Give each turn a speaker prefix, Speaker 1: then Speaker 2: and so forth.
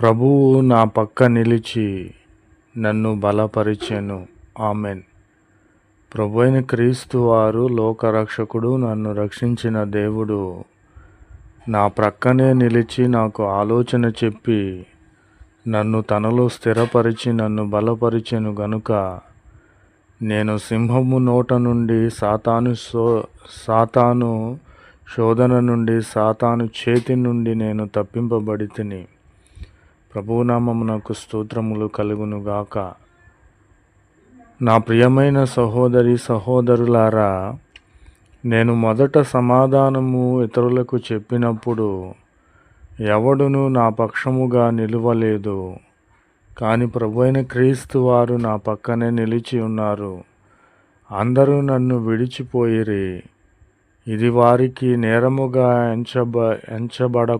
Speaker 1: ప్రభువు నా పక్క నిలిచి నన్ను బలపరిచెను. ఆమెన్. ప్రభు అయిన క్రీస్తు వారు లోకరక్షకుడు నన్ను రక్షించిన దేవుడు నా ప్రక్కనే నిలిచి నాకు ఆలోచన చెప్పి నన్ను తనలో స్థిరపరిచి నన్ను బలపరిచెను గనుక నేను సింహము నోట నుండి సాతాను సో సాతాను శోధన నుండి సాతాను చేతి నుండి నేను తప్పింపబడి తిని ప్రభునామమునకు స్తోత్రములు కలుగును గాక నా ప్రియమైన సహోదరి సహోదరులారా నేను మొదట సమాధానము ఇతరులకు చెప్పినప్పుడు ఎవడును నా పక్షముగా నిలువలేదు. కానీ ప్రభు అయిన క్రీస్తు వారు నా పక్కనే నిలిచి ఉన్నారు. అందరూ నన్ను విడిచిపోయిరి. ఇది వారికి నేరముగా ఎంచబ ఎంచబడ